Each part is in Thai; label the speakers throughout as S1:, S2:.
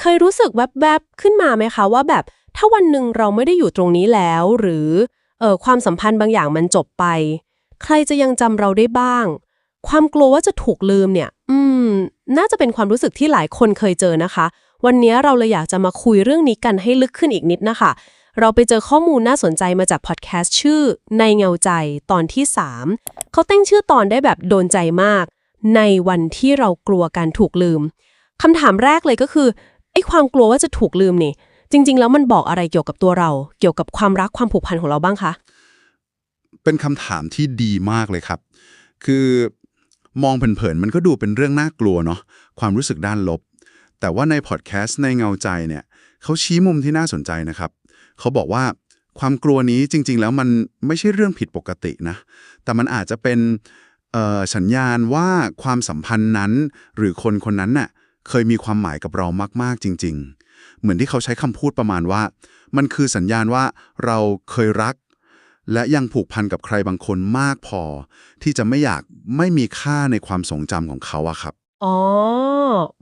S1: เคยรู้สึกแวบๆขึ้นมาไหมคะว่าแบบถ้าวันหนึ่งเราไม่ได้อยู่ตรงนี้แล้ว หรือเออความสัมพันธ์บางอย่างมันจบไป ใครจะยังจำเราได้บ้าง ความกลัวว่าจะถูกลืมเนี่ย อืม น่าจะเป็นความรู้สึกที่หลายคนเคยเจอนะคะ วันนี้เราเลยอยากจะมาคุยเรื่องนี้กันให้ลึกขึ้นอีกนิดนะคะ เราไปเจอข้อมูลน่าสนใจมาจากพอดแคสต์ชื่อ ในเงาใจตอนที่ 3 เขาตั้งชื่อตอนได้แบบโดนใจมาก ในวันที่เรากลัวการถูกลืมคำถามแรกเลยก็คือ ไอ้ความกลัวว่าจะถูกลืมนี่ จริง ๆ แล้วมันบอกอะไรเกี่ยวกับตัวเรา เกี่ยวกับความรักความผูกพันของเราบ้างคะ
S2: เป็นคำถามที่ดีมากเลยครับ คือมองเผินๆมันก็ดูเป็นเรื่องน่ากลัวเนาะความรู้สึกด้านลบ แต่ว่าในพอดแคสต์ในเงาใจเนี่ยเขาชี้มุมที่น่าสนใจนะครับ เขาบอกว่าความกลัวนี้จริง ๆ แล้วมันไม่ใช่เรื่องผิดปกตินะ แต่มันอาจจะเป็นเอ่อสัญญาณว่าความสัมพันธ์นั้น หรือคนคนนั้นน่ะ เคยมีความหมายกับเรามาก ๆ จริง ๆ เหมือนที่เขาใช้คำพูดประมาณว่า มันคือสัญญาณว่าเราเคยรัก และยังผูกพันกับใครบางคนมากพอ ที่จะไม่อยากไม่มีค่าในความทรงจำของเขาอะครับ
S1: อ๋อ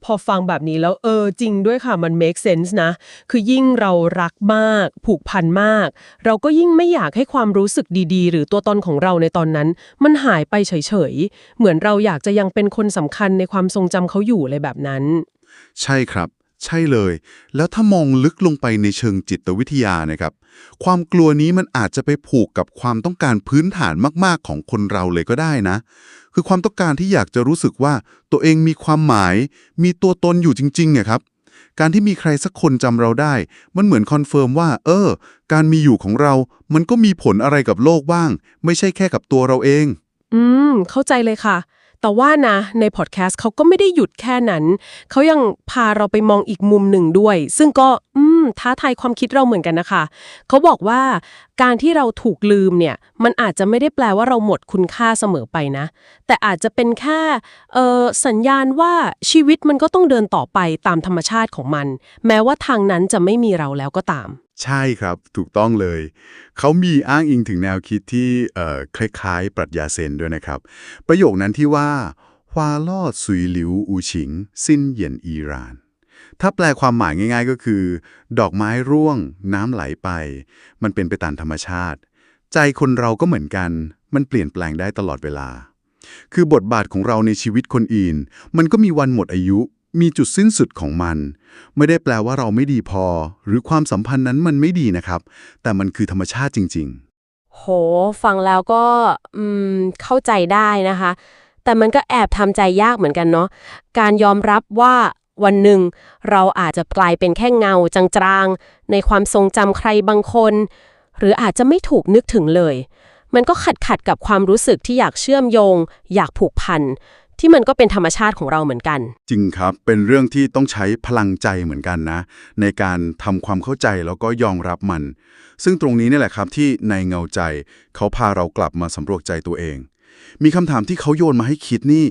S1: พอฟังแบบนี้แล้ว เออ จริงด้วยค่ะ มัน make sense นะ คือยิ่งเรารักมาก ผูกพันมาก เราก็ยิ่งไม่อยากให้ความรู้สึกดีๆ หรือตัวตนของเราในตอนนั้น มันหายไปเฉยๆ เหมือนเราอยากจะยังเป็นคนสำคัญในความทรงจำเขาอยู่เลยแบบนั้น
S2: ใช่ครับ ใช่เลย แล้วถ้ามองลึกลงไปในเชิงจิตวิทยานะครับ ความกลัวนี้มันอาจจะไปผูกกับความต้องการพื้นฐานมากๆของคนเราเลยก็ได้นะ คือความต้องการที่อยากจะรู้สึกว่าตัวเองมีความหมาย มีตัวตนอยู่จริงๆอะครับ การที่มีใครสักคนจำเราได้ มันเหมือนคอนเฟิร์มว่า เออ การมีอยู่ของเรา มันก็มีผลอะไรกับโลกบ้าง ไม่ใช่แค่กับตัวเราเอง
S1: อืม เข้าใจเลยค่ะ แต่ว่านะในพอดแคสต์เขาก็ไม่ได้หยุดแค่นั้น เขายังพาเราไปมองอีกมุมหนึ่งด้วย ซึ่งก็อืม ท้าทายความคิดเราเหมือนกันนะคะ เขาบอกว่าการที่เราถูกลืมเนี่ย มันอาจจะไม่ได้แปลว่าเราหมดคุณค่าเสมอไปนะ แต่อาจจะเป็นแค่สัญญาณว่าชีวิตมันก็ต้องเดินต่อไปตามธรรมชาติของมัน แม้ว่าทางนั้นจะไม่มีเราแล้วก็ตาม
S2: ใช่ครับถูกต้องเลย เขามีอ้างอิงถึงแนวคิดที่คล้ายๆ ปรัชญาเซนด้วยนะครับ ประโยคนั้นที่ว่าฮวาลอดซุยหลิวอูชิง สิ้นเหยียนอีราน ถ้าแปลความหมายง่าย ๆ ก็คือ ดอกไม้ร่วง น้ำไหลไป มันเป็นไปตามธรรมชาติ ใจคนเราก็เหมือนกัน มันเปลี่ยนแปลงได้ตลอดเวลา คือบทบาทของเราในชีวิตคนอื่น มันก็มีวันหมดอายุ มีจุดสิ้นสุดของมัน ไม่ได้แปลว่าเราไม่ดีพอ หรือความสัมพันธ์นั้นมันไม่ดีนะครับ แต่มันคือธรรมชาติจริง ๆ
S1: โห ฟังแล้วก็อืมเข้าใจได้นะคะแต่มันก็แอบทำใจยากเหมือนกันเนาะ การยอมรับว่า วันหนึ่ง เราอาจจะกลายเป็นแค่เงาจางๆ ในความทรงจำใครบางคน หรืออาจจะไม่ถูกนึกถึงเลย มันก็ขัดขัดกับความรู้สึกที่อยากเชื่อมโยง อยากผูกพันที่มันก็เป็นธรรมชาติของเราเหมือนกัน
S2: จริงครับ เป็นเรื่องที่ต้องใช้พลังใจเหมือนกันนะ ในการทำความเข้าใจแล้วก็ยอมรับมัน ซึ่งตรงนี้นี่แหละครับที่ในเงาใจ เขาพาเรากลับมาสำรวจใจตัวเอง มีคำถามที่เขาโยนมาให้คิดนี่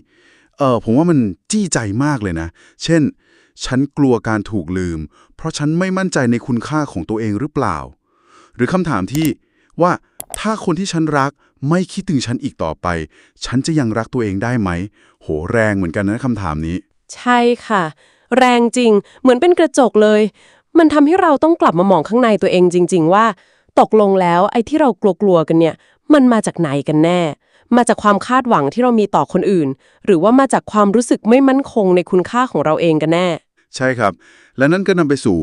S2: เออผมว่ามันจี้ใจมากเลยนะ เช่น ฉันกลัวการถูกลืม เพราะฉันไม่มั่นใจในคุณค่าของตัวเองหรือเปล่า หรือคำถามที่ว่าถ้าคนที่ฉันรักไม่คิดถึงฉันอีกต่อไป ฉันจะยังรักตัวเองได้ไหม โหแรงเหมือนกันนะคำถามนี้
S1: ใช่ค่ะ แรงจริง เหมือนเป็นกระจกเลย มันทำให้เราต้องกลับมามองข้างในตัวเองจริง ๆ ว่า ตกลงแล้วไอ้ที่เรากลัวๆกันเนี่ย มันมาจากไหนกันแน่ มาจากความคาดหวังที่เรามีต่อคนอื่น หรือว่ามาจากความรู้สึกไม่มั่นคงในคุณค่าของเราเองกันแน่
S2: ใช่ครับ และนั่นก็นำไปสู่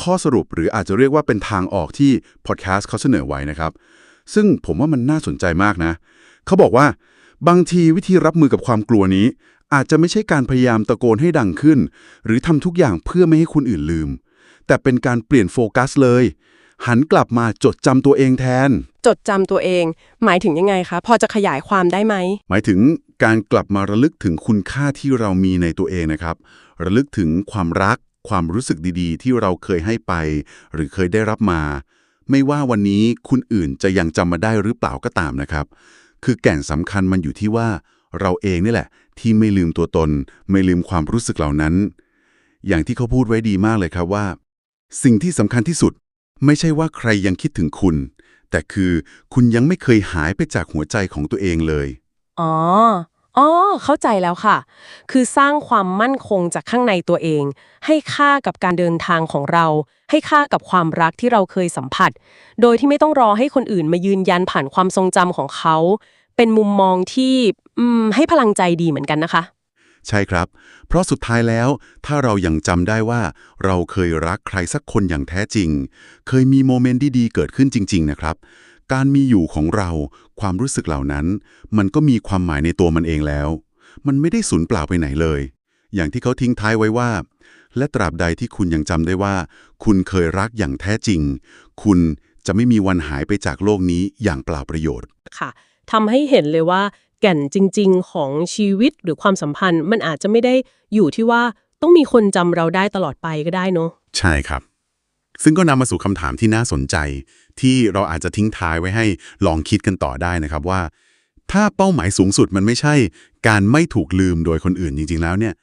S2: ข้อสรุปหรืออาจจะเรียกว่าเป็นทางออกที่พอดแคสต์เขาเสนอไว้นะครับ ซึ่งผมว่ามันน่าสนใจมากนะ เขาบอกว่าบางทีวิธีรับมือกับความกลัวนี้ อาจจะไม่ใช่การพยายามตะโกนให้ดังขึ้น หรือทำทุกอย่างเพื่อไม่ให้คนอื่นลืม แต่เป็นการเปลี่ยนโฟกัสเลย หันกลับมาจดจำตัวเองแทน
S1: จดจำตัวเอง หมายถึงยังไงคะ พอจะขยายความได้ไหม
S2: หมายถึงการกลับมาระลึกถึงคุณค่าที่เรามีในตัวเองนะครับ ระลึกถึงความรัก ความรู้สึกดีๆ ที่เราเคยให้ไป หรือเคยได้รับมา ไม่ว่าวันนี้คุณอื่นจะยังจำมาได้หรือเปล่าก็ตามนะครับ คือแก่นสำคัญมันอยู่ที่ว่าเราเองนี่แหละ ที่ไม่ลืมตัวตน ไม่ลืมความรู้สึกเหล่านั้น อย่างที่เขาพูดไว้ดีมากเลยครับว่า สิ่งที่สำคัญที่สุด ไม่ใช่ว่าใครยังคิดถึงคุณ แต่คือคุณยังไม่เคยหายไปจากหัวใจของตัวเองเลย
S1: อ๋อ อ๋อ เข้าใจแล้วค่ะ คือสร้างความมั่นคงจากข้างในตัวเอง ให้ค่ากับการเดินทางของเรา ให้ค่ากับความรักที่เราเคยสัมผัส โดยที่ไม่ต้องรอให้คนอื่นมายืนยันผ่านความทรงจำของเขา เป็นมุมมองที่ อืม ให้พลังใจดีเหมือนกันนะคะ
S2: ใช่ครับ เพราะสุดท้ายแล้ว ถ้าเรายังจำได้ว่า เราเคยรักใครสักคนอย่างแท้จริง เคยมีโมเมนต์ดีๆเกิดขึ้นจริง ๆ นะครับ การมีอยู่ของเรา ความรู้สึกเหล่านั้น มันก็มีความหมายในตัวมันเองแล้ว มันไม่ได้สูญเปล่าไปไหนเลย อย่างที่เขาทิ้งท้ายไว้ว่า และตราบใดที่คุณยังจำได้ว่า คุณเคยรักอย่างแท้จริง คุณจะไม่มีวันหายไปจากโลกนี้อย่างเปล่าประโยชน์
S1: ค่ะทำให้เห็นเลยว่า แก่นจริง ๆ ของชีวิตหรือความสัมพันธ์ มันอาจจะไม่ได้อยู่ที่ว่าต้องมีคนจำเราได้ตลอดไปก็ได้เนอะ
S2: ใช่ครับ ซึ่งก็นำมาสู่คำถามที่น่าสนใจ ที่เราอาจจะทิ้งท้ายไว้ให้ลองคิดกันต่อได้นะครับว่า ถ้าเป้าหมายสูงสุดมันไม่ใช่ การไม่ถูกลืมโดยคนอื่นจริง ๆ แล้วเนี่ย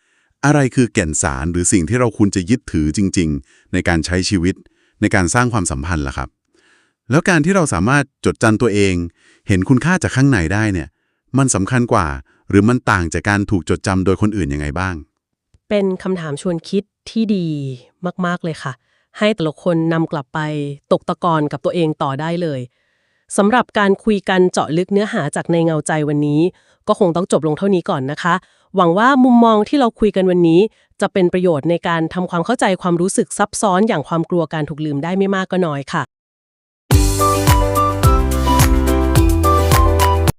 S2: อะไรคือแก่นสารหรือสิ่งที่เราควรจะยึดถือจริง ๆ ในการใช้ชีวิต ในการสร้างความสัมพันธ์ล่ะครับแล้วการที่เราสามารถจดจำตัวเอง เห็นคุณค่าจากข้างในได้เนี่ย มันสำคัญกว่า หรือมันต่างจากการถูกจดจำโดยคนอื่นยังไงบ้าง
S1: เป็นคำถามชวนคิดที่ดีมาก ๆ เลยค่ะ ให้แต่ละคนนำกลับไปตกตะกอนกับตัวเองต่อได้เลยสำหรับการคุยกันเจาะลึกเนื้อหาจากในเงาใจวันนี้ ก็คงต้องจบลงเท่านี้ก่อนนะคะ หวังว่ามุมมองที่เราคุยกันวันนี้ จะเป็นประโยชน์ในการทำความเข้าใจความรู้สึกซับซ้อนอย่างความกลัวการถูกลืมได้ไม่มากก็น้อยค่ะ